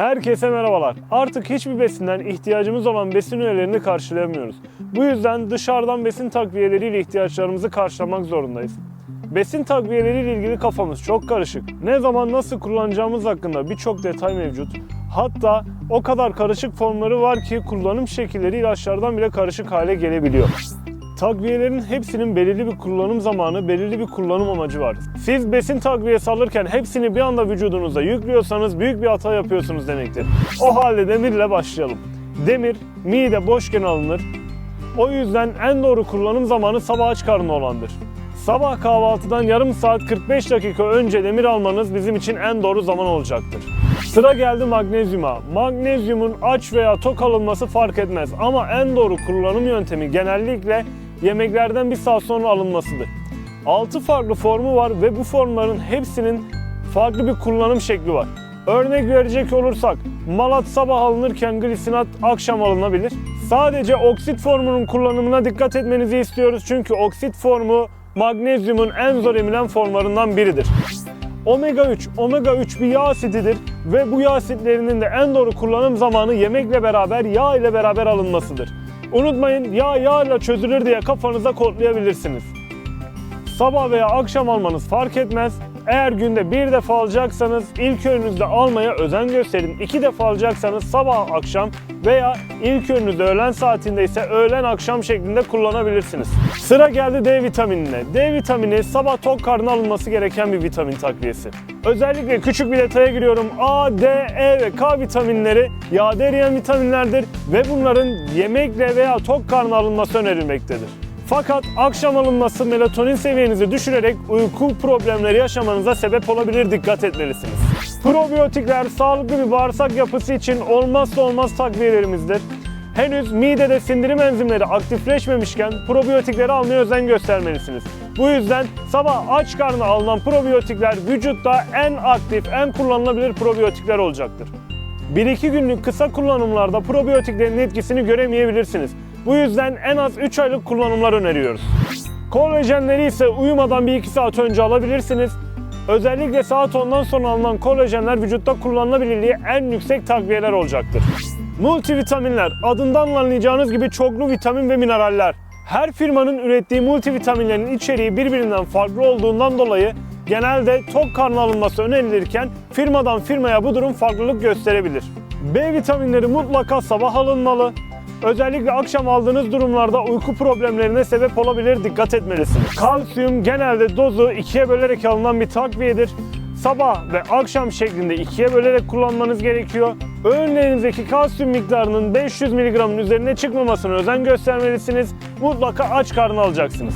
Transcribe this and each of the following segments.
Herkese merhabalar. Artık hiçbir besinden ihtiyacımız olan besin öğelerini karşılayamıyoruz. Bu yüzden dışarıdan besin takviyeleriyle ihtiyaçlarımızı karşılamak zorundayız. Besin takviyeleriyle ilgili kafamız çok karışık. Ne zaman nasıl kullanacağımız hakkında birçok detay mevcut. Hatta o kadar karışık formları var ki kullanım şekilleri ilaçlardan bile karışık hale gelebiliyor. Takviyelerin hepsinin belirli bir kullanım zamanı, belirli bir kullanım amacı var. Siz besin takviyesi alırken hepsini bir anda vücudunuza yüklüyorsanız büyük bir hata yapıyorsunuz demektir. O halde demirle başlayalım. Demir mide boşken alınır. O yüzden en doğru kullanım zamanı sabah aç olandır. Sabah kahvaltıdan yarım saat 45 dakika önce demir almanız bizim için en doğru zaman olacaktır. Sıra geldi magnezyuma. Magnezyumun aç veya tok alınması fark etmez ama en doğru kullanım yöntemi genellikle yemeklerden bir saat sonra alınmasıdır. 6 farklı formu var ve bu formların hepsinin farklı bir kullanım şekli var. Örnek verecek olursak malat sabah alınırken glisinat akşam alınabilir. Sadece oksit formunun kullanımına dikkat etmenizi istiyoruz çünkü oksit formu magnezyumun en zor emilen formlarından biridir. Omega 3, omega 3 bir yağ asididir ve bu yağ asitlerinin de en doğru kullanım zamanı yemekle beraber yağ ile beraber alınmasıdır. Unutmayın yağ yağ ile çözülür diye kafanıza kodlayabilirsiniz. Sabah veya akşam almanız fark etmez. Eğer günde bir defa alacaksanız ilk öğününüzde almaya özen gösterin. İki defa alacaksanız sabah akşam veya ilk öğününüzde öğlen saatinde ise öğlen akşam şeklinde kullanabilirsiniz. Sıra geldi D vitaminine. D vitamini sabah tok karnına alınması gereken bir vitamin takviyesi. Özellikle küçük bir detaya giriyorum. A, D, E ve K vitaminleri yağda eriyen vitaminlerdir ve bunların yemekle veya tok karnına alınması önerilmektedir. Fakat akşam alınması melatonin seviyenizi düşürerek uyku problemleri yaşamanıza sebep olabilir dikkat etmelisiniz. Probiyotikler sağlıklı bir bağırsak yapısı için olmazsa olmaz takviyelerimizdir. Henüz midede sindirim enzimleri aktifleşmemişken probiyotikleri almaya özen göstermelisiniz. Bu yüzden sabah aç karnına alınan probiyotikler vücutta en aktif, en kullanılabilir probiyotikler olacaktır. 1-2 günlük kısa kullanımlarda probiyotiklerin etkisini göremeyebilirsiniz. Bu yüzden en az 3 aylık kullanımlar öneriyoruz. Kolajenleri ise uyumadan 1-2 saat önce alabilirsiniz. Özellikle saat 10'dan sonra alınan kolajenler vücutta kullanılabilirliği en yüksek takviyeler olacaktır. Multivitaminler adından anlayacağınız gibi çoklu vitamin ve mineraller. Her firmanın ürettiği multivitaminlerin içeriği birbirinden farklı olduğundan dolayı genelde tok karnı alınması önerilirken firmadan firmaya bu durum farklılık gösterebilir. B vitaminleri mutlaka sabah alınmalı. Özellikle akşam aldığınız durumlarda uyku problemlerine sebep olabilir dikkat etmelisiniz. Kalsiyum genelde dozu ikiye bölerek alınan bir takviyedir. Sabah ve akşam şeklinde ikiye bölerek kullanmanız gerekiyor. Öğünlerinizdeki kalsiyum miktarının 500 mg'ın üzerine çıkmamasına özen göstermelisiniz. Mutlaka aç karnı alacaksınız.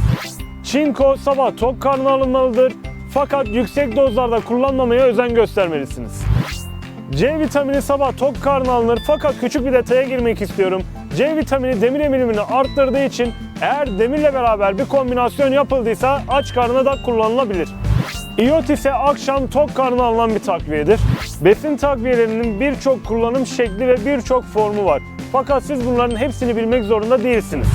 Çinko sabah tok karnı alınmalıdır. Fakat yüksek dozlarda kullanmamaya özen göstermelisiniz. C vitamini sabah tok karnı alınır fakat küçük bir detaya girmek istiyorum. C vitamini demir emilimini arttırdığı için eğer demirle beraber bir kombinasyon yapıldıysa aç karnına da kullanılabilir. İyot ise akşam tok karnına alınan bir takviyedir. Besin takviyelerinin birçok kullanım şekli ve birçok formu var. Fakat siz bunların hepsini bilmek zorunda değilsiniz.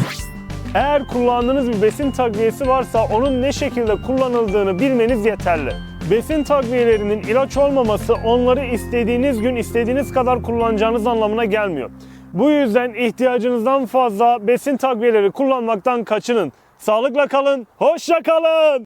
Eğer kullandığınız bir besin takviyesi varsa onun ne şekilde kullanıldığını bilmeniz yeterli. Besin takviyelerinin ilaç olmaması onları istediğiniz gün istediğiniz kadar kullanacağınız anlamına gelmiyor. Bu yüzden ihtiyacınızdan fazla besin takviyeleri kullanmaktan kaçının. Sağlıkla kalın, hoşça kalın.